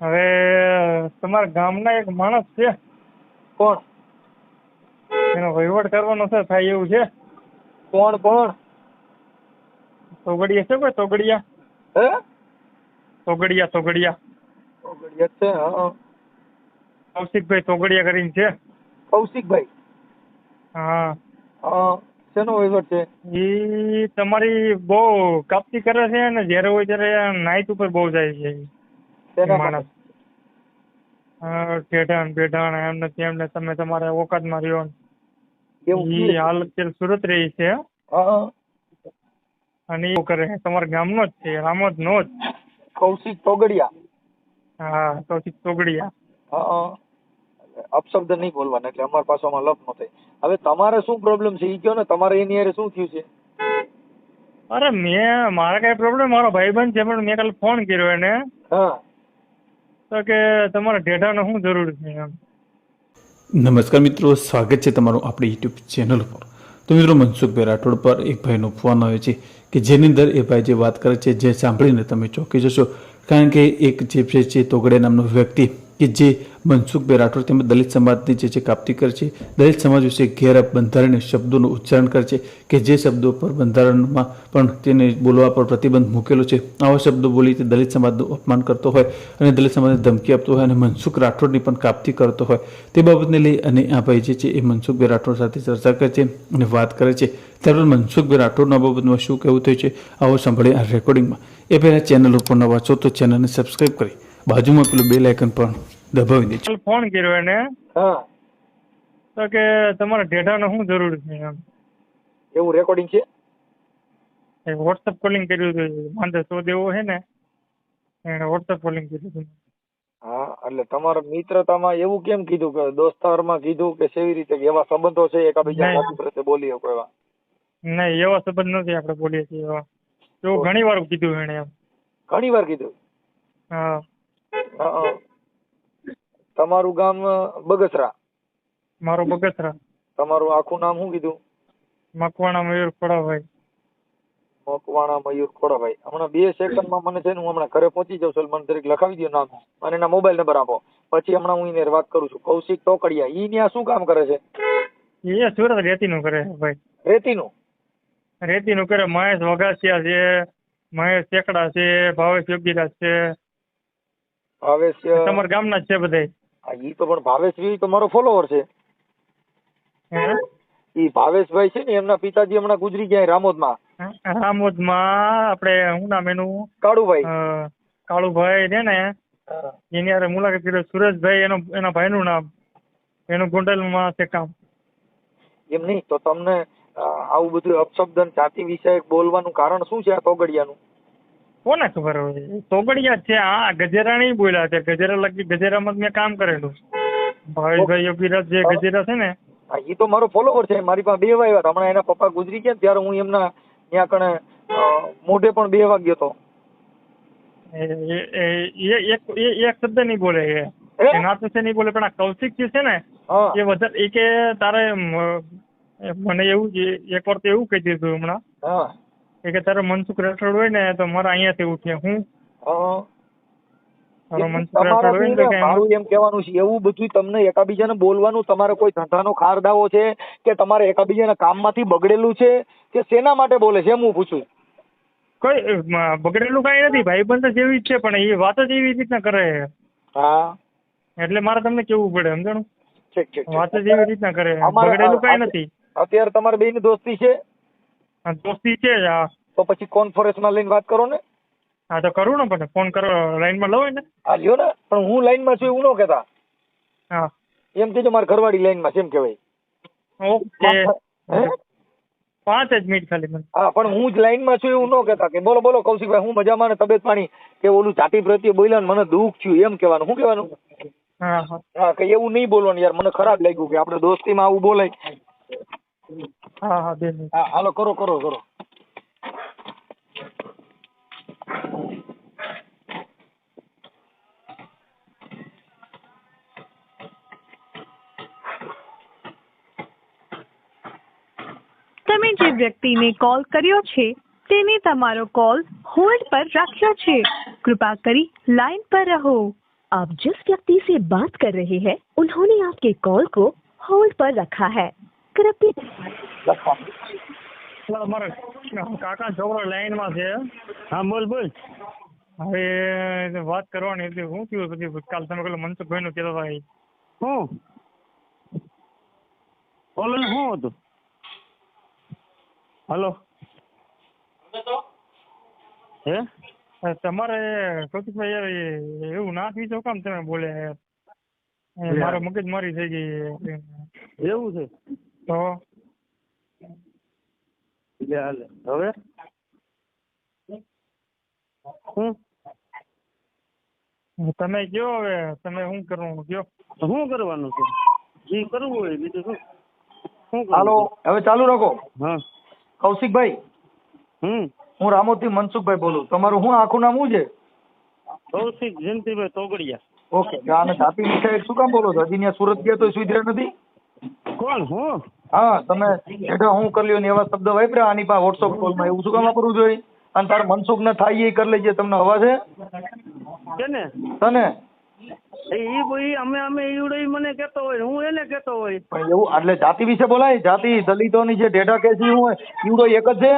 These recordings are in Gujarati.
હવે તમારા ગામના એક માણસ છે. કોણ? એનો વહીવટ કરવાનો છે થાય એવું છે. કોણ કોણ? તોગડિયા છે કોઈ તોગડિયા? હે? તોગડિયા તોગડિયા. તોગડિયા છે હા કૌશિકભાઈ તોગડિયા કરીને છે. કૌશિકભાઈ? હા. હા શેનો વહીવટ છે? એ તમારી બહુ કાપતી કરે છે અને જ્યારે હોય ત્યારે નાઈટ ઉપર બહુ જાય છે. માણસ. હા, ટેઢાણ બેઢાણ એમને તેમને તમે તમારા ઓકાતમાં રહ્યો ઈ હાલ અત્યારે સુરત રહી છે. અને એવું કરે. તમારા ગામનો જ છે રામોદ નો જ. કૌશિક તોગડિયા. હા કૌશિક તોગડિયા. હા અપશબ્દ નહીં બોલવાના એટલે અમારા પાસોમાં લપ ન થાય. હવે તમારે શું પ્રોબ્લેમ છે? એ કયો ને તમારે એની હારે શું થયું છે? અરે મેં મારે કઈ પ્રોબ્લેમ મારો ભાઈબંધ છે પણ મેં કાલે ફોન કર્યો એને. હા. તો કે તમારા ડેટાનો શું જરૂર છે એમ? નમસ્કાર મિત્રો, સ્વાગત છે તમારું આપણી યુટ્યુબ ચેનલ ઉપર. તો મિત્રો, મનસુખભાઈ રાઠોડ પર એક ભાઈનો ફોન આવ્યો છે કે જેની અંદર એ ભાઈ જે વાત કરે છે, જે સાંભળીને તમે ચોંકી જશો. કારણ કે એક જે છે તોગડે નામનો વ્યક્તિ કે જે મનસુખભાઈ રાઠોડ તેમજ દલિત સમાજની જે છે કાપતી કરે છે. દલિત સમાજ વિશે ઘેરા બંધારણીય શબ્દોનું ઉચ્ચારણ કરે છે કે જે શબ્દો પર બંધારણમાં પણ તેને બોલવા પર પ્રતિબંધ મૂકેલો છે. આવા શબ્દો બોલી તે દલિત સમાજનું અપમાન કરતો હોય અને દલિત સમાજને ધમકી આપતો હોય અને મનસુખ રાઠોડની પણ કાપતી કરતો હોય. તે બાબતને લઈ અને આ ભાઈ જે છે એ મનસુખભાઈ રાઠોડ સાથે ચર્ચા કરે છે અને વાત કરે છે. ત્યારબાદ મનસુખભાઈ રાઠોડના બાબતમાં શું કહેવું થયું છે આવો સાંભળીએ આ રેકોર્ડિંગમાં એ પહેલાં ચેનલ ઉપર નવા છો તો ચેનલને સબસ્ક્રાઈબ કરી. બાજુમાં પેલું બેલ આઇકન પણ દબાવી દેજો ફોન કર્યો એને. હા. તો કે તમારે ડેટાનો શું જરૂર છે એમ? એવું રેકોર્ડિંગ છે? એ વોટ્સઅપ કોલિંગ કર્યું હતું. માંડે સો દેવો છે ને? એને વોટ્સઅપ કોલિંગ કર્યું હતું. હા એટલે તમારા મિત્રતામાં એવું કેમ કીધું કે દોસ્તારમાં કીધું કે સેવી રીતે કે એવા સંબંધો છે એકાબીજા. સાથે પ્રત્યે બોલી શકો એવા નહીં એવા સંબંધ નથી આપણે બોલીએ છીએ એવા. એવું ઘણી વાર કીધું એને એમ. ઘણી વાર કીધું? હા. તમારું ગામ બગસરા? મારું બગસરા. તમારું આખું નામ શું કીધું? મકવાણા મયુર ખોડાભાઈ. મકવાણા મયુર ખોડાભાઈ. હમણાં બે સેકન્ડમાં મને છે ને હું હમણાં ઘરે પહોંચી જાઉં સલમાન તરીકે લખાવી દો નામ. અને એના મોબાઈલ નંબર આપો. પછી હમણાં હું એને વાત કરું છું. કૌશિક ટોકડિયા. ઈ ત્યાં શું કામ કરે છે? એ સુરત રેતીનું કરે ભાઈ. રેતીનું? રેતીનું કરે. મહેશ વઘાસિયા છે મહેશ ચેકડા છે ભાવેશ યોગીરાજ છે. ભાવેશ તમારા ગામના જ છે બધા ઈ તો પણ ભાવેશભાઈ તો મારો ફોલોવર છે? ઈ ભાવેશભાઈ છે ને એમના પિતાજી હમણાં ગુજરી ગયા રામોદમાં. રામોદમાં? આપણે હું નામ એનું? કાળુભાઈ. કાળુભાઈ છે ને એની હારે મુલાકાત કરી સુરેશભાઈ એનો એના ભાઈનું નામ એનું ગોંડલમાં છે કામ. એમ નહીં તો તમને આવું બધું અપશબ્દ અને જાતિ વિષયક બોલવાનું કારણ શું છે આ તોગડિયાનું? કોને ખબર? હોય તોગડિયા છે આ ગજેરા નહીં બોલ્યા છે ગજેરા લગી ગજેરામાં માં મેં કામ કરેલું. ભાઈ યોગીરાજ જે ગજેરા છે ને. એ તો મારો ફોલોવર છે. મારી પાસે બે વાગ્યા હતા. હમણાં એના પપ્પા ગુજરી ગયા ત્યારે હું એમના ત્યાં કણે મોઢે પણ બે વાગ્યો હતો. એ એક શબ્દ નહીં બોલે એ. એના એ નાત નહીં બોલે પણ આ કૌશિક જે છે ને એ વધારે એ કે તારે મને એવું એક વાર તો એવું કહી દીધું હમણાં. એ કે તારો મનસુખ રાઠોડ હોય ને તો મારે અહીંયાથી ઉઠે. હું? મારું એમ કહેવાનું છે. એવું બધું તમને એકાબીજાને બોલવાનું તમારે કોઈ ધંધાનો ખારદાવો છે કે તમારે એકાબીજાના કામમાંથી બગડેલું છે કે શેના માટે બોલે છે? એમ હું પૂછું. કઈ બગડેલું કઈ નથી. ભાઈબંધ જેવી જ છે પણ એ વાત જ એવી રીતના કરે. હા. એટલે મારે તમને કેવું પડે સમજણું. વાત જ એવી રીતના કરે. બગડેલું કઈ નથી. અત્યારે તમારે બેયની દોસ્તી છે? દોસ્તી છે જ આ તો પછી કોન્ફરન્સમાં લઈને વાત કરો ને? હા તો કરું ને પણ ફોન કરો લાઈનમાં લઉં ને. હા લ્યો ને પણ હું લાઈનમાં છું એવું ન કહેતા. હા. એમ કહેજો મારી ઘરવાળી લાઈનમાં છે એમ કહેવાય. ઓકે. પાંચ જ મિનિટ ખાલી મને. હા પણ હું જ લાઈનમાં છું એવું ન કહેતા કે બોલો બોલો કૌશિકભાઈ હું મજામાં ને તબિયત પાણી કે ઓલું જાતિ પ્રત્યે બોલ્યા ને મને દુઃખ થયું એમ કહેવાનું શું કહેવાનું? હા હા. હા કે એવું નહીં બોલવાનું યાર મને ખરાબ લાગ્યું કે આપણે દોસ્તીમાં આવું બોલાય. હા હા બે મિનિટ હા હાલો કરો કરો કરો તમે જે વ્યક્તિને કોલ કર્યો છે તેને તમારો કોલ હોલ્ડ પર રાખ્યો છે કૃપા કરી લાઈન પર રહો आप जिस व्यक्ति से बात कर रहे हैं उन्होंने आपके कॉल को होल्ड पर रखा है કૃપયા અમારે કાકા છોકરો લાઈનમાં છે હા બોલ બોલ હવે વાત કરવાની હતી શું થયું પછી કાલ તમે પેલા મનસુખભાઈ નું કહેતા હતા શું બોલો ને શું હતું હલો હે તમારે કૌતિકભાઈ એવું ના થયું કામ તમે બોલે મારો મગજ મારી થઈ ગઈ એવું છે તો? લે હાલે. હવે? તમે કયો હવે? તમે શું કરવાનું કયો? શું કરવાનું છે? જે કરવું હોય બીજું શું? શું હાલો હવે ચાલુ રાખો. હા. કૌશિકભાઈ હમ. હું રામોથી મનસુખભાઈ બોલું. તમારું શું આખું નામ શું છે? કૌશિક જયંતિભાઈ તોગડિયા. ઓકે આને તાપી મીઠાઈ શું કામ બોલો છો? હજી ત્યાં સુરત ગયા તો સુધર્યા નથી? કોણ? હું? હા તમે હેઠા હું કરી લ્યો ને એવા શબ્દ વાપર્યા આની પાસે વોટ્સઅપ કોલમાં એવું શું કામ વાપરવું જોઈએ? અને તારે મનસુખ ને થાય એ કરી લેજે તમને હવા છે? કે તને? એ ઈ ઈ અમે અમે ઈવડો મને કહેતો હોય હું એને કહેતો હોય. પણ એવું એટલે જાતિ વિશે બોલાય જાતિ દલિતોની જે ડેટા ઈ હોય ઈવડો એક જ છે?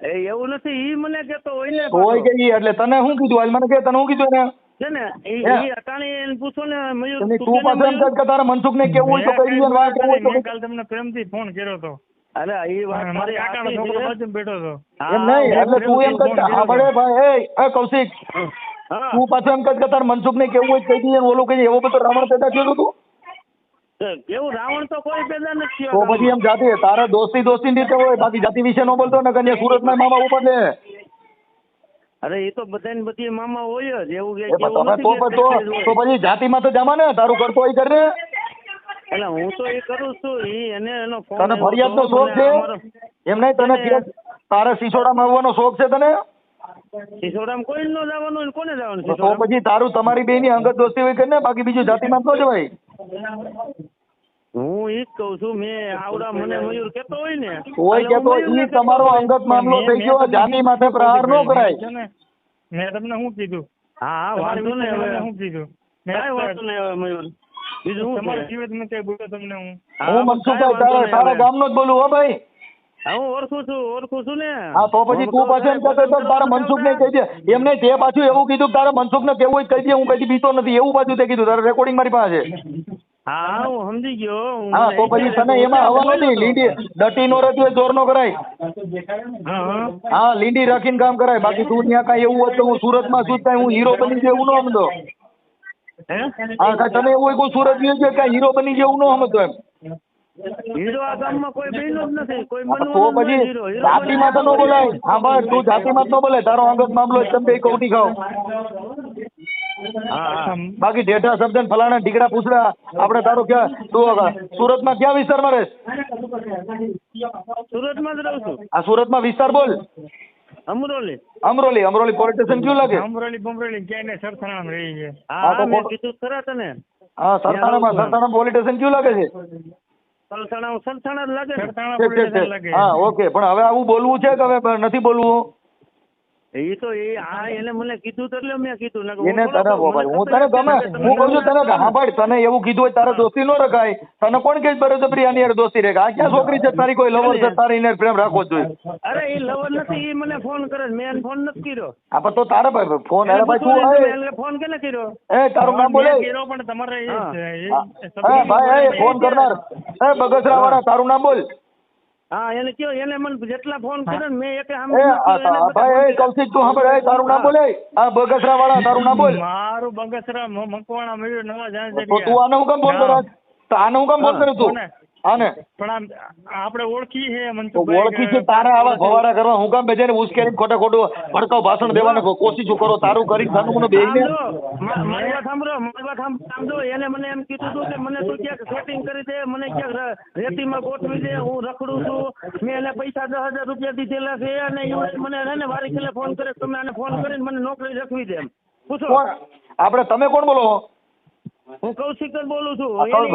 એ એવું નથી ઈ મને કહેતો હોય ને હોય કે ઈ એટલે તને શું કીધું? હાલ મને કે તને શું કીધું એને? છે ને ઈ હે? અટાણી પૂછો ને મયુર તું તું કે ને પાછો એમ મયુર? કે તારે મનસુખ ને કેવું હોય તો કહી દે ને વાત કેવું તો કાલ તમને પ્રેમથી ફોન કર્યો હતો. અરે ઈ વાત મારી કાકાનો છોકરો છે. બેઠો હતો. એમ નહીં એટલે તું એમ કહે હા ભલે ભાઈ એ એ કૌશિક તું પાછો એમ કહે કે તારે મનસુખ ને કેવું હોય કહી દે ને ઓલું કહી એવો બધો રાવણ પેદા થયો તું? કેવું રાવણ તો કોઈ પેદા નથી તો પછી એમ જાતિ તારા દોસ્તી દોસ્તી રીતે હોય બાકી જાતિ વિશે નો બોલતો ને કન્યા સુરતમાં મામા ઉપર લે અરે એ તો બધાને બધી મામા હોય જ એવું કે તો તો પછી જાતિમાં તો જમા ને તારું કરતો હોય કરે એટલે હું તો એ કરું છું એ એને એનો ફોન તને ફરિયાદ નો શોખ છે? એમ નહીં તને તારે સિસોડામાં આવવાનો શોખ છે તને? સિસોડામાં કોઈ નો જવાનું કોને જવાનું તો પછી તારું તમારી બે ની અંગત દોસ્તી હોય કરીને બાકી બીજું જાતિમાં તો જવાય? હું ઈ જ કઉ છું મેં આવડા મને મયુર કેતો હોય ને હોય કે એટલે તો હું મયુરને ઈ તમારો અંગત મામલો થઈ ગયો જાની માથે પ્રહાર નો કરાય. મેં તમને શું કીધું? હા હા વાંધો નહીં હવે. શું કીધું? મેં કાંઈ વાંધો નહીં હવે મયુર. બીજું હું તમારા છે? મેં કઈ બોલ્યો તમને હું? હું મનસુખભાઈ તારા તારા ગામનો જ બોલું હો ભાઈ. હા, ઓળખું છું ઓળખું છું ને. હા તો પછી તું પાછો એમ કહેતો તો તારા મનસુખ ને કહી દે. એમ નહીં તે પાછું એવું કીધું કે તારા મનસુખ ને કેવું કહી દે હું કઈ બીતો નથી એવું પાછું તે કીધું તારા રેકોર્ડિંગ મારી પાસે છે. હા હા સમજી ગયો. હા તો પછી તને એમાં હવા નથી લીંડી ડટી નો હોય જોર નો કરાય હા લીંડી રાખીને કામ કરાય. બાકી તું ત્યાં કાંઈ એવું હોય તો હું સુરતમાં છું કાંઈ હું હીરો બની જેવું ન સમજો. હા? કાંઈ તને એવું હોય કે સુરતની છે કાંઈ હીરો બની જેવું ન સમજો એમ. હીરો આ ગામમાં કોઈ બન્યો જ નથી. કોઈ તો પછી જાતિમાં તો ન બોલાય. હા બસ તું જાતિમાં જ ન બોલાય. તારો અંગત મામલો છે તમે કૌટી હા બાકી ઢેઢા શબ્દ ને ફલાણા ઢીકડા પૂછડા આપણે તારો ક્યાં? તું સુરતમાં ક્યાં વિસ્તારમાં રહેશ? સુરતમાં જ રહું છું. આ સુરતમાં વિસ્તાર બોલ. અમરોલી. અમરોલી અમરોલી પોલીસ સ્ટેશન કયું લાગે? અમરોલી બમરોલી ક્યાંય ને સરથાણામાં રહી છે હા મેં કીધું ખરા તને હા સરથાણામાં સરથાણા પોલીસ સ્ટેશન કયું લાગે છે? સરથાણા સરથાણા જ લાગે સરથાણા પોલીસ સ્ટેશન લાગે હા ઓકે પણ હવે આવું બોલવું છે કે હવે નથી બોલવું? એ તો એ આ એને મને કીધું તો એટલે મેં કીધું. એને તને હું તને ગમે. હું કહું છું તને હા તને એવું કીધું હોય તારે દોસ્તી ન રખાય. તને કોણ કે બરોબરી આની હારે દોસ્તી રહે આ ક્યાં છોકરી છે તારી કોઈ લવર છે તારી એને પ્રેમ રાખવો જોઈએ. અરે એ લવર નથી એ મને ફોન કરે મેં ફોન નથી કર્યો. આ પણ તો તારે ભાઈ ફોન અરે ભાઈ તું ફોન કેને કર્યો? એ તારું નામ બોલે કર્યો પણ તમારે એ હા. એ- હા એ હા, સબમિટ ભાઈ એ ફોન કરનાર. એ બગસરા વાળા તારું નામ બોલ. હા એને કયો એને મને જેટલા ફોન કર્યો ને મેં એકે એ સામે ભાઈ એ કૌશિક તું સાંભળ એ તારું નામ બોલે? આ બગસરા વાળા તારું ના બોલ? મારું બગસરા મકવાણા મયુર નવા જાણ તો તું આને હું કેમ ફોન કરે તો આને હું કેમ ફોન કરે તું? આને પણ આપણે ઓળખી છે તો ઓળખી છે તારા આવા ભવારા કરવા હું કામ બેજાને ઉશ્કેરીને ખોટા ખોટું ભડકાવ ભાષણ દેવાને કોશિશ કરો તારું કરી સાનું બેહીને મારી વાત સાંભળો મારી વાત સાંભળો એને મને એમ કીધું હતું કે મને તું ક્યાંક સેટિંગ કરી દે મને ક્યાંક રેતીમાં ગોઠવી દે હું રખડું છું. મેં એને પૈસા દસ હજાર રૂપિયા દીધેલા છે અને એવું મને ને વારી ખેલે ફોન કરે તમે આને ફોન કરીને મને નોકરી રખવી દે એમ. પૂછો. આપણે તમે કોણ બોલો? હું કૌશિક બોલું છું. કહું,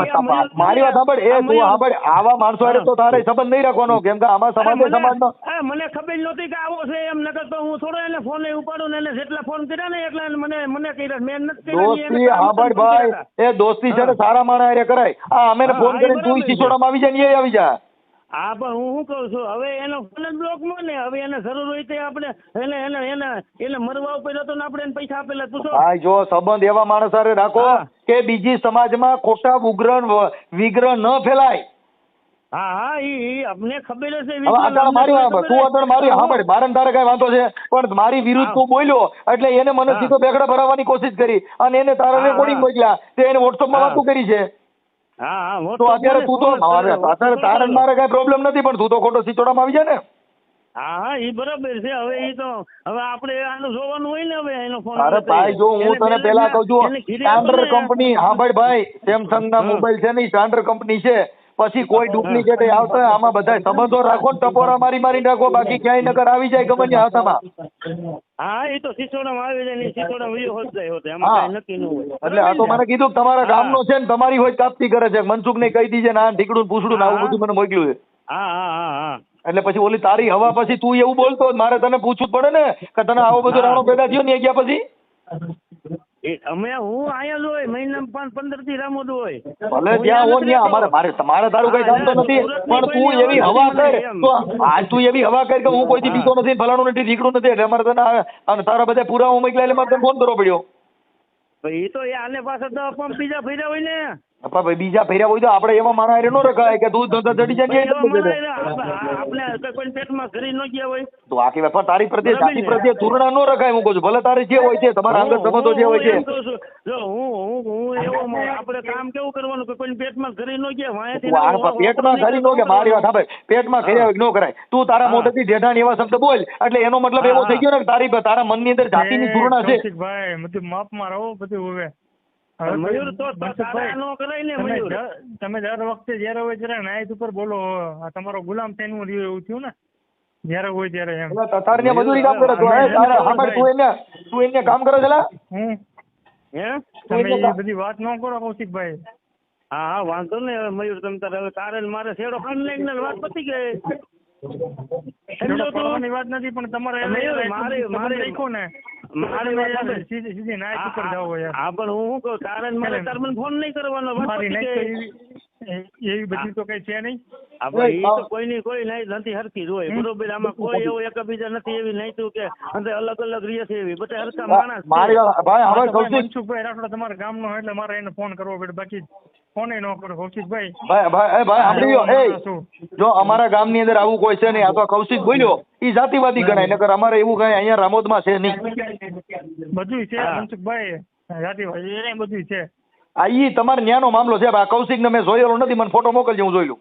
મારી વાત સાંભળ. એ તું સાંભળ. આવા માણસો હારે તો તારે સંબંધ નહીં રાખવાનો કેમ કે આમાં સમાજ સમાજનો મને ખબર નહોતી કે આવો છે એમ નકર તો હું થોડો એને ફોન ઉપાડું ને એને જેટલા ફોન કર્યા ને એટલા મને મને કર્યા. મેં નથી દોસ્તી સાંભળ ભાઈ. એ દોસ્તી છે ને સારા માણસ હારે કરાય. આ અમે ફોન કરીને તું છે. આવી જાય ને એ આવી જાય હા પણ હું શું કહું છું? હવે એનો ફોન જ ને હવે એને જરૂર હોય તે આપણે એને એને એને એને મરવા ઉપર હતો ને આપણે એને પૈસા આપેલા. તું ભાઈ જો સંબંધ એવા માણસ હારે રાખો કે બીજી સમાજમાં ખોટા ઉગ્રહ વિગ્રહ ન ફેલાય. હા હા ઈ અમને ખબર છે મારી તું અત્યારે મારી સાંભળ મારે તારે કઈ વાંધો છે પણ મારી વિરુદ્ધ તું બોલ્યો એટલે એને મને. સીધો બેગડા ભરાવવાની કોશિશ કરી અને એને તારા રેકોર્ડિંગ મોકલ્યા તે એને વોટ્સઅપમાં માં વાતો કરી છે. તો અત્યારે તું તો મારે અત્યારે તારે મારે કઈ પ્રોબ્લેમ નથી પણ તું તો ખોટો સિચોડામાં આવી જાય ને હા હા ઈ બરાબર છે. હવે ઈ તો હવે આપણે આનું જોવાનું હોય ને હવે એનો ફોન અરે ભાઈ જો હું તને પેલા કહું છું સ્ટાન્ડર્ડ કંપની હા ભાઈ ભાઈ સેમસંગ ના મોબાઈલ છે ને સ્ટાન્ડર્ડ કંપની છે. પછી કોઈ ડુપ્લિકેટ આવતા આમાં બધા સંબંધો રાખો ને ટપોરા મારી મારી રાખો બાકી ક્યાંય નગર આવી જાય ગમે ત્યાં હાથમાં હા એ તો સિસોડામાં આવી જાય ને સિસોડા વીડિયો હોત જાય હોત એમાં. નક્કી ન હોય એટલે આ તો મને કીધું કે તમારા. ગામનો છે ને તમારી હોય કાપતી કરે છે મનસુખ ને કહી દીજે ના ઢીકડું પૂછડું આવું બધું મને મોકલ્યું છે હા હા હા હા એટલે પછી ઓલી તારી હવા પછી તું એવું બોલતો મારે તને પૂછવું જ પડે ને કે તને આવો બધો. રાણો પેદા થયો ને ગયા પછી અમે હું અહીંયા જ હોય મહિનામાં પાંચ પંદરથી રામોદ હોય. ભલે ત્યાં હો ત્યાં અમારે મારે તમારે તારું કઈ જાણતો નથી પણ તું એવી હવા કર. તો આજ તું એવી હવા કર કે હું કોઈથી. બીતો નથી ફલાણું નથી ઢીકડું નથી એટલે અમારે તને અને તારા બધા પુરાવા મોકલ્યા એટલે મારે તને ફોન કરવો પડ્યો. એ તો એ આને પાસે તો પંપ બીજા ફર્યા હોય ને. પણ બીજા ફેર્યા હોય તો આપણે એવા માણસ હારે ન રખાય કે તું ધંધા ચડી જાય આપણે કોઈ પેટમાં ઘરી ન ગયા હોય. તો આખી વાત પણ તારી પ્રત્યે જાતિ પ્રત્યે ધૂરણા ન રખાય હું કહું છું. ભલે તારે જે હોય છે તમારા અંગત સંબંધો જે હોય છે. એમ કહું છું, જો હું હું હું એવો આપણે કામ કેવું કરવાનું કે કોઈ પેટમાં ઘરી ન ગયા પેટમાં ન કે મારી વાત સાંભળ. પેટમાં હોય ન કરાય. તું તારા. મોઢેથી ઢેઢાણ એવા શબ્દ બોલ. એટલે એનો મતલબ એવો થઈ ગયો ને તારી તારા મનની અંદર જાતિની તુલના છે. ભાઈ માપમાં રહો બધું હવે હવે. મયુર તો નો કરાય ને મયુર. તમે દર વખતે જ્યારે હોય ત્યારે નાયત ઉપર બોલો આ તમારો ગુલામ થઈને હું એવું થયું ને? જ્યારે હોય ત્યારે એમ. એટલે તારે ત્યાં મજૂરી કામ કરે તું હે? તારે સાંભળ તું એને તું એને કામ કરે છે લા? હું? હે તમે એ બધી વાત ન કરો કૌશિકભાઈ. હા હા વાંધો ને હવે મયુર તમે તારે હવે તારે મારે શેડો ખાંડ લઈને ને વાત પતી ગઈ. સમજો તો. વાત નથી પણ તમારે તમે મારે- મારે- રાખ્યો ને. મારી સીધી સીધી નાયત ઉપર જાવ યાર હા પણ હું શું કહું તારે મને તારે મને ફોન નહીં કરવાનો વાત પતી ગઈ. એવી બધી તો કઈ છે નહીં? તો કોઈની કોઈ નહીં નથી હરખી જ હોય બરોબર આમાં કોઈ એવું એકબીજા નથી એવી નહીં તું કે અંદર અલગ અલગ રહે છે એવી. બધા હરખા માણસ ભાઈ હવે કૌશિક મનસુખભાઈ રાઠોડ તમારા ગામનો એટલે મારે એને ફોન કરવો પડે. બાકી ફોન નો કરો કૌશિકભાઈ. ભાઈ ભાઈ ભાઈ સાંભળી ગયો એ જો અમારા ગામની અંદર આવું કોઈ છે નહીં. આ તો કૌશિક બોલ્યો. ઈ જાતિવાદી ગણાય. નકર અમારે એવું કઈ અહીંયા રામોદમાં છે નહીં. બધું છે. મનસુખભાઈ. જાતિવાદી એ બધું છે. આ ઈ તમારે ન્યાનો મામલો છે. આ કૌશિક ને મેં જોયેલો નથી. મને ફોટો મોકલજો હું જોઈ લઉં.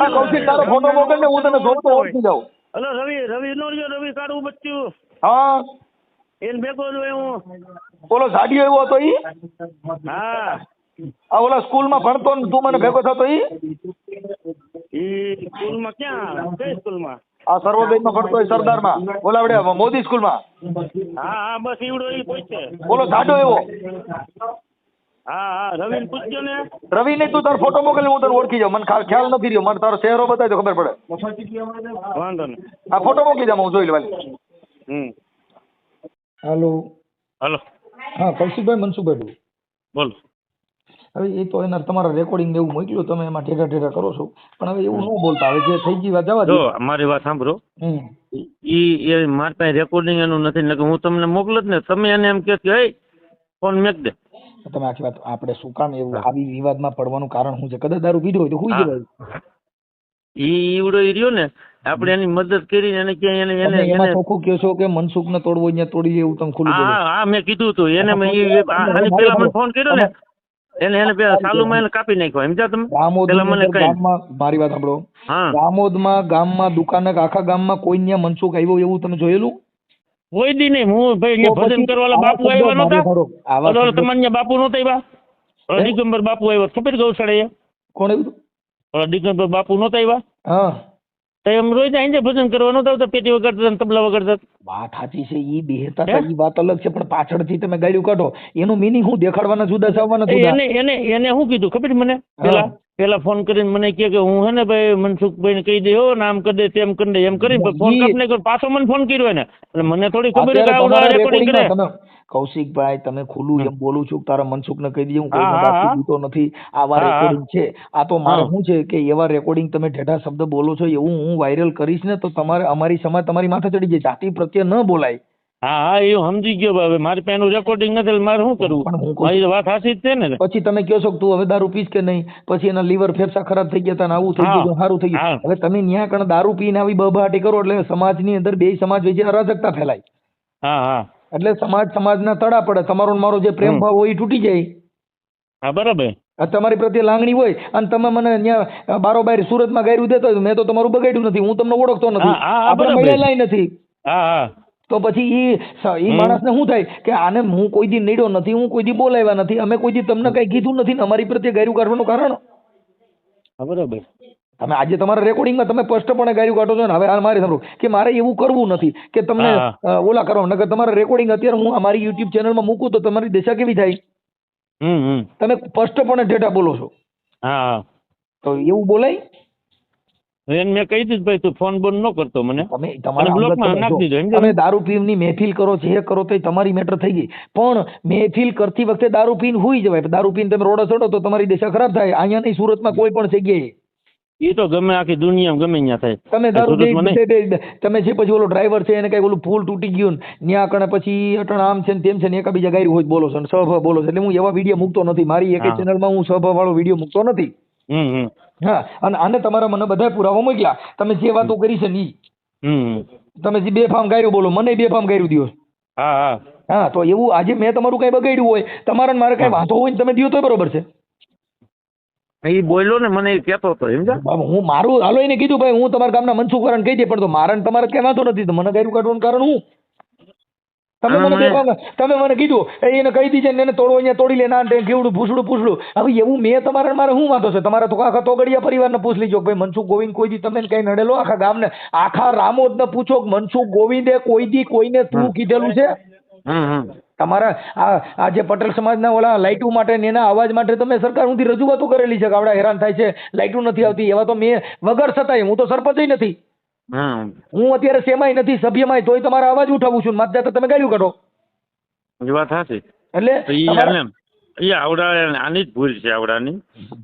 આ કૌશિક તારો ફોટો મોકલ ને હું તને જોતો ઓળખી જાઉં. હલો રવિ રવિ નો રહ્યો રવિ કાઢવું બચ્ચું. હા. એને ભેગો જ હું. ઓલો સાડિયો એવો હતો ઈ? હા. આ ઓલા સ્કૂલમાં ભણતો ને તું મને ભેગો થતો ઈ? ઈ સ્કૂલમાં ક્યાં? કઈ સ્કૂલમાં? આ સર્વોદયમાં ભણતો હોય સરદારમાં. ઓલા વડે મોદી સ્કૂલમાં. હા હા બસ ઈવડો ઈ પૂછશે ઓલો સાડો એવો. હા હા રવિને પૂછજો ને. રવિ ને તું તાર ફોટો મોકલ હું તને ઓળખી જાઉં. મને ખ્યાલ નથી રહ્યો. મને તારો ચહેરો બતાવી તો ખબર પડે. વાંધો નહીં. આ ફોટો મોકલી દે હું જોઈ લઉં. હમ. હાલો. હલો. હા કૌશિકભાઈ મનસુખભાઈ બોલ. બોલો. હવે એ તો એના તમારા રેકોર્ડિંગ ને એવું મોકલ્યું તમે એમાં ઠેઠા ઠેઠા કરો છો. પણ હવે એવું ન બોલતા હવે જે થઈ ગઈ વાત જવા દો. મારી વાત સાંભળો. ઈ એ મારી પાસે રેકોર્ડિંગ એનું નથી એટલે હું તમને મોકલું જ ને તમે એને એમ કે એ ફોન મેક દે. તમે આખી વાત આપણે શું કામ એવું આવી વિવાદમાં પડવાનું કારણ શું છે? કદાચ દારૂ પીધો હોય તો હુઈ હા. જવાય ઈ ઈવડો રહ્યો ને આપણે એની મદદ કરીને એને ક્યાંય એને એને એને ચોખ્ખું કહો છો કે મનસુખ ને તોડવો અહીંયા તોડી એવું તમે ખુલ્લું હા હા મેં કીધું હતું એને મેં આની પેલા મને ફોન કર્યો ને એને એને પેલા સાલુમાં એને કાપી નાખ્યો. સમજ્યા તમે. ગામમાં મારી વાત સાંભળો. હા. રામોદમાં ગામમાં દુકાન આખા ગામમાં કોઈ ન્યા મનસુખ આવ્યો એવું તમે જોયેલું? કોઈ દી નહીં. હું ભાઈ ભજન કરવાલા કરવા બાપુ આવ્યા નતા તમારે બાપુ નતા આવ્યા? દિગંબર બાપુ આવ્યો. ખબર ગૌશાળા કોણ આવ્યું દિગંબર બાપુ નતા આવ્યા? હા. તો એમ રોજ આઈને ભજન કરવાનું તો આવતા પેટી વગાડતા ને તબલા વગાડતા વાત સાચી છે ઈ બેહતા હતા ઈ વાત અલગ છે પણ પાછળથી તમે ગાળ્યું કાઢો. એનું મિનિંગ હું દેખાડવાના જુદા એને એને એને શું કીધું? ખબર મને? પેલા પેલા ફોન કરીને મને કહે કે હું હે ને ભાઈ મનસુખભાઈ ને કહી દે હો નામ કરી દે તેમ કરી દે એમ કરી ફોન કરીને કર્યો. પાછો મને ફોન કર્યો એટલે મને થોડી ખબર રેકોર્ડિંગ કરે. કૌશિકભાઈ તમે ખુલ્લું એમ બોલું છું તારા તારા મનસુખને કહી દઈએ હું કોઈને બાકી. દીધો નથી. આવા. રેકોર્ડિંગ છે. આ તો મારે શું છે કે એવા રેકોર્ડિંગ તમે ઢેઢા શબ્દ બોલો છો એવું હું વાયરલ કરીશ ને તો તમારે અમારી સમાજ તમારી માથે ચડી જાય. જાતિ પ્રત્યે ન બોલાય. હા હા એ સમજી ગયો હવે મારી પેનું રેકોર્ડિંગ નથી મારે શું કરવું? મારી વાત સાચી જ છે ને. પછી તમે કહો છો કે તું હવે દારૂ પીશ કે નહીં? પછી એના લીવર ફેફસા ખરાબ થઈ ગયા હતા આવું થઈ ગયું સારું થઈ ગયું. હવે તમે ન્યા કણ દારૂ પીને આવી બભાટી કરો એટલે સમાજની અંદર બે સમાજ વચ્ચે અરાજકતા ફેલાય. હા હા. એટલે સમાજ સમાજના તડા પડે. તમારો ને મારો જે પ્રેમ. ભાવ હોય એ તૂટી જાય. હા બરાબર. આ તમારી પ્રત્યે લાગણી હોય અને તમે મને ત્યાં બારોબાર સુરતમાં ગાયરું દેતો મેં તો તમારું બગાડ્યું નથી. હું તમને ઓળખતો નથી. આપણે મળેલા નથી. હા હા. તો પછી ઈ એ ઈ માણસને શું થાય કે આને હું કોઈ દી નડ્યો નથી હું કોઈ દી બોલાવ્યા નથી. અમે કોઈ દી તમને કઈ કીધું નથી ને અમારી પ્રત્યે ગાયરું કાઢવાનું કારણ? બરાબર. તમે આજે તમારા રેકોર્ડિંગમાં તમે સ્પષ્ટપણે ગાયું કાઢો છો ને હવે આ મારે સાંભળો કે મારે એવું કરવું નથી કે તમને ઓલા કરો નકર તમારા રેકોર્ડિંગ અત્યારે હું મારી યુટ્યુબ ચેનલમાં મૂકું તો તમારી દિશા કેવી થાય? તમે સ્પષ્ટપણે ડેટા બોલો છો. હા તો એવું બોલાય? એને મેં કહી દીધું ભાઈ તું ફોન બોન ન કરતો મને. તમે તમારા તમે દારૂ પીવની મહેફિલ કરો છે એ કરો તો તમારી મેટર થઈ ગઈ. પણ મહેફિલ કરતી વખતે દારૂ પીને હોઈ જવાય. દારૂ પીને તમે રોડે ચડો તો તમારી દિશા ખરાબ થાય. અહીંયા નહીં સુરતમાં કોઈ પણ જગ્યાએ. એ તો ગમે આખી દુનિયામાં ગમે ત્યાં થાય. તમે તમે જે પછી ઓલો ડ્રાઈવર છે એને કઈ ઓલું પુલ તૂટી ગયું ને ન્યા કણે પછી અટણ આમ છે ને તેમ છે ને એકાબીજા ગાયરું હોય બોલો છો ને સભ બોલો છો. એટલે હું એવા વીડિયો મૂકતો નથી. મારી એક. ચેનલમાં હું સભ વાળો વીડિયો મૂકતો નથી. હા અને આને તમારા મને બધા પુરાવા મોકલ્યા. તમે જે વાતો કરી છે ને. તમે જે બે ફામ ગાયરું બોલો મને બે ફામ ગાયરું દ્યો. હા હા. હા તો એવું આજે મેં તમારું કઈ બગાડ્યું હોય તમારે મારે કઈ વાંધો હોય ને તમે દિયો તો બરોબર છે. એ બોલ્યો ને મને એ કહેતો હતો સમજા હું મારું હાલો એને કીધું ભાઈ હું તમારા ગામના મનસુખ વાળાને કહી દે પણ તો મારા તમારે કઈ વાંધો નથી તો મને ગાયરું કાઢવાનું કારણ હું? તમે મને તમે મને કીધું એને કહી દીજે ને એને તોડો અહીંયા તોડી લે ના ને ભૂસડું પૂછડું. હવે એવું મેં તમારે મારે શું વાંધો છે? તમારા તો આખા તોગડિયા પરિવારને પૂછ લીજો ભાઈ મનસુખ ગોવિંદ કોઈ દી તમને કઈ નડેલો આખા ગામને? આખા રામોદને પૂછો કે મનસુખ ગોવિંદે કોઈ દી કોઈને તું કીધેલું છે? તમારા આ આ જે પટેલ સમાજના ઓલા લાઇટુ માટે ને એના અવાજ માટે તમે સરકાર સુધી રજૂઆતો કરેલી છે કે આવડા હેરાન થાય છે લાઇટો નથી આવતી એવા તો મેં વગર છતાંય હું તો સરપંચ નથી. હું અત્યારે સેમાય નથી સભ્યમાંય તોય તમારા અવાજ ઉઠાવું છું માત જાતે તમે ગાળ્યું કાઢો. એ વાત સાચી. એટલે એ આવડા આની જ ભૂલ છે આવડાની.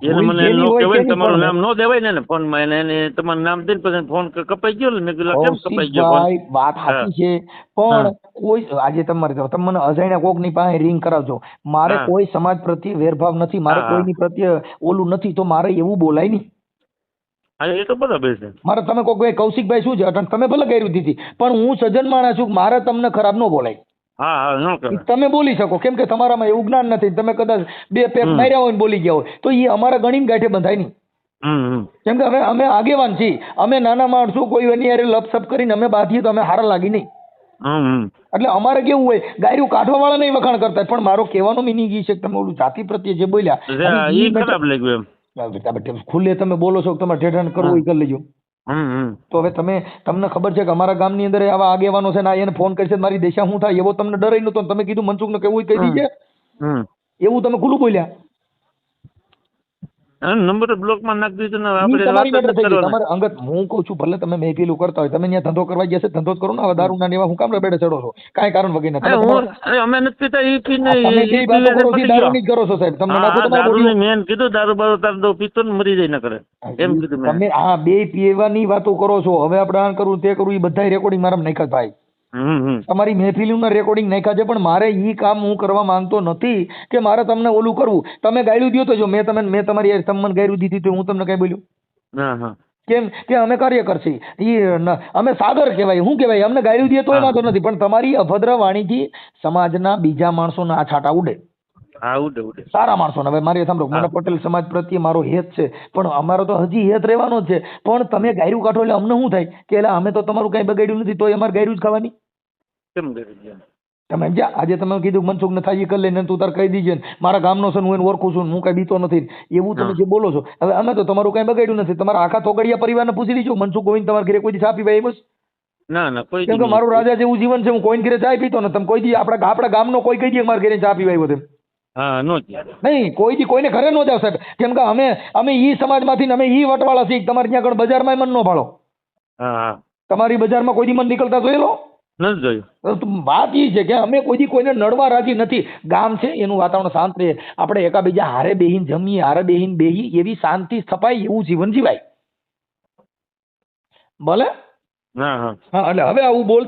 એને મને નો કહેવાય તમારું નામ નો દેવાય ને એને ફોનમાં એને એને તમારું નામ દઈને પછી ફોન કપાઈ ગયો ને મેં કીધું કેમ કપાઈ ગયો વાત સાચી છે પણ કોઈ આજે તમારે જો, તમે મને અજાણ્યા કોકની પાસે રિંગ કરાવજો. મારે કોઈ સમાજ પ્રત્યે વેરભાવ નથી મારે કોઈ કોઈની પ્રત્યે ઓલું નથી તો મારે એવું બોલાય નહીં. એ તો બરાબર છે. મારે તમે કોઈ કૌશિકભાઈ શું છે? તમે ભલે કર્યું દીધી પણ હું સજ્જન માણસ છું મારે તમને ખરાબ ન બોલાય. હા હા ન કરે. તમે બોલી શકો. કેમ કે તમારામાં એવું જ્ઞાન નથી તમે કદાચ બે પેક માર્યા હોય ને બોલી ગયા હોય તો એ અમારા ગણીને ગાંઠે બંધાય નહીં. કેમ કે અમે અમે આગેવાન છીએ. અમે નાના માણસો કોઈ એની યારે લપસપ કરીને અમે બાંધીએ તો અમે હારા લાગી નહીં. એટલે અમારે કેવું હોય ગાયરું કાઢવા વાળા નહીં વખાણ કરતા. પણ મારો કહેવાનો મિનિંગ એ છે કે તમે ઓલું જાતિ પ્રત્યે જે બોલ્યા ખરાબ લાગ્યું એમ. ખુલ્લે તમે બોલો છો તમારે ઠેઠાણ કરવું એ કરી લેજો. તો હવે તમે તમને ખબર છે કે અમારા ગામની અંદર આવા આગેવાનો છે ને આ એને ફોન કરશે મારી દિશા શું થાય? એવો તમને ડર નતો તમે કીધું મનસુખને કેવું કહી દીજે. એવું તમે ખુલ્લું બોલ્યા. નંબર બ્લોકમાં નાખી દીધો આપણે તમારી મેટર થઈ ગઈ. તમારે અંગત હું કહું છું ભલે તમે મહેફિલું કરતા હોય તમે ત્યાં ધંધો કરવા ગયા છે ધંધો કરો ને હવે દારૂના નેવા હું કામ બેડે ચડો છો? કાંઈ કારણ વગર નથી. અમે નથી પીતા એ પી નહીં દારૂ ની કરો છો જ કરો સાહેબ. તમને. મેન કીધું દારૂ બારૂ તાર દો પીતો ને મરી જાય ન કરે એમ કીધું તમે હા બે પીવાની વાતો કરો છો. હવે આપણે આ કરવું તે કરવું એ બધા રેકોર્ડિંગ મારા નાખ્યા ભાઈ. તમારી મહેફિલનું રેકોર્ડિંગ નાખ્યા છે પણ મારે ઈ કામ હું કરવા માંગતો નથી કે મારે તમને ઓલું કરવું. તમે ગાયડું દ્યો તો જો મેં તમે મેં તમારી હારે તમને ગાયડું દીધી તો હું તમને કઈ બોલ્યું? હા હા. કેમ કે અમે કાર્ય કરશી. ઈ અમે સાગર કહેવાય શું કહેવાય અમને ગાયડું દે તોય. વાંધો નથી પણ તમારી અભદ્ર વાણીથી સમાજના બીજા માણસોના આ છાટા ઉડે. ઉડે ઉડે. સારા માણસો હવે મારી સાંભળો મને પટેલ સમાજ પ્રત્યે મારો હેત છે પણ અમારો તો હજી હેત રહેવાનો છે. પણ તમે ગાયરું કાઢો એટલે અમને શું થાય? કે એટલે અમે તો તમારું કઈ બગાડ્યું નથી તોય અમારે ગાયરું જ ખાવાની? કેમ કરી ગયા? તમે સમજ્યા આજે તમે કીધું મનસુખ નથી થાય એ કરી લઈને તું તાર કહી દીજે મારા ગામનો છે હું એને ઓળખું છું હું કઈ બીતો નથી. એવું તમે જે બોલો છો. હવે અમે તો તમારું કઈ બગાડ્યું નથી. તમારા આખા તોગડિયા પરિવારને પૂછી લીજો. મનસુખ ગોવિંદ તમારા ઘરે કોઈ દિવસ આપી ભાઈ બસ. ના ના કોઈ કેમ કે મારું રાજા જેવું જીવન છે હું કોઈને ઘરે ચા પીતો ને તમે કોઈ દી આપણા આપણા ગામનો કોઈ કહી દે મારા ઘરે ચા પીવા આવ્યો તેમ હા નો નહીં કોઈ દી કોઈને ઘરે નો જાવ સાહેબ. કેમ કે અમે અમે ઈ સમાજમાંથી અમે ઈ વટવાળા છીએ તમારે ત્યાં આગળ બજારમાં મન નો ભાળો. હા. તમારી બજારમાં કોઈ દી મન નીકળતા જોયેલો? નથી જોયું. વાત એ છે કે અમે કોઈ કોઈને નડવા રાજી નથી. ગામ છે એનું વાતાવરણ શાંત રહે. આપણે એકાબીજા હારે બેહીને જમીએ હારે બેહીને બેહી એવી શાંતિ સ્થપાય એવું જીવન જીવાય. ભલે? હા. હા એટલે હવે આવું બોલ